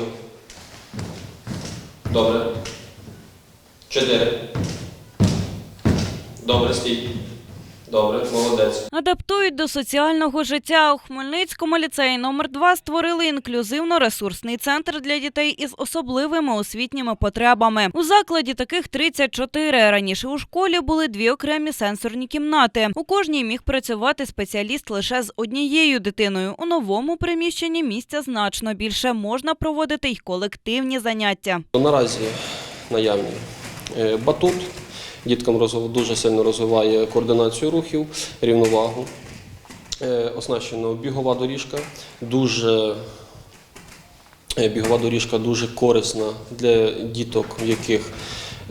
Вісім. Добре. Чотири. Добре, стій. Добре, молодець. Адаптують до соціального життя. У Хмельницькому ліцеї номер 2 створили інклюзивно-ресурсний центр для дітей із особливими освітніми потребами. У закладі таких 34. Раніше у школі були дві окремі сенсорні кімнати. У кожній міг працювати спеціаліст лише з однією дитиною. У новому приміщенні місця значно більше. Можна проводити й колективні заняття. Наразі наявні е, батут. Діткам дуже сильно розвиває координацію рухів, рівновагу. Е, Оснащена бігова доріжка. Дуже е, бігова доріжка дуже корисна для діток, в яких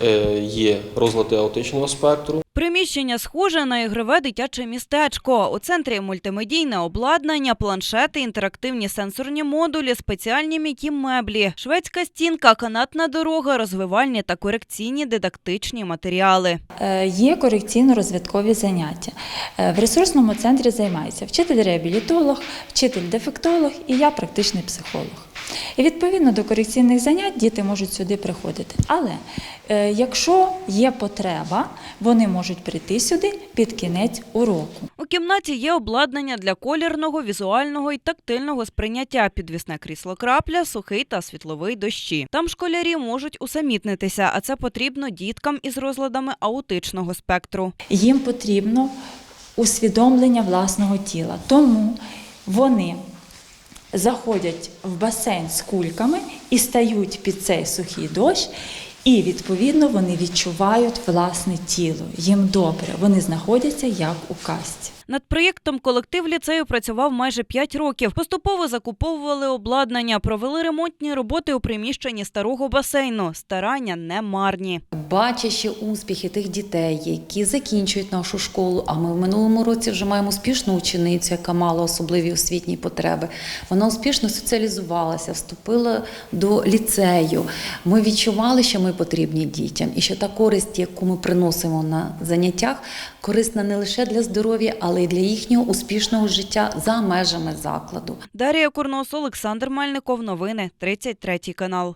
е, є розлади аутичного спектру. Приміщення схоже на ігрове дитяче містечко. У центрі мультимедійне обладнання, планшети, інтерактивні сенсорні модулі, спеціальні м'які меблі, шведська стінка, канатна дорога, розвивальні та корекційні дидактичні матеріали. Е, Є корекційно-розвиткові заняття. Е, В ресурсному центрі займається вчитель-реабілітолог, вчитель-дефектолог і я практичний психолог. І відповідно до корекційних занять діти можуть сюди приходити. Але е, якщо є потреба, вони можуть прийти сюди під кінець уроку. У кімнаті є обладнання для колірного, візуального і тактильного сприйняття, підвісне крісло крапля, сухий та світловий дощі. Там школярі можуть усамітнитися, а це потрібно діткам із розладами аутичного спектру. Їм потрібно усвідомлення власного тіла. Тому вони заходять в басейн з кульками і стають під цей сухий дощ, і відповідно вони відчувають власне тіло. Їм добре, вони знаходяться як у касті. Над проєктом колектив ліцею працював майже 5 років. Поступово закуповували обладнання, провели ремонтні роботи у приміщенні старого басейну. Старання не марні. Бачачи успіхи тих дітей, які закінчують нашу школу, а ми в минулому році вже маємо успішну ученицю, яка мала особливі освітні потреби. Вона успішно соціалізувалася, вступила до ліцею. Ми відчували, що ми потрібні дітям, і що та користь, яку ми приносимо на заняттях, корисна не лише для здоров'я, але й для їхнього успішного життя за межами закладу. Дарія Курнос, Олександр Мальников, Новини 33 канал.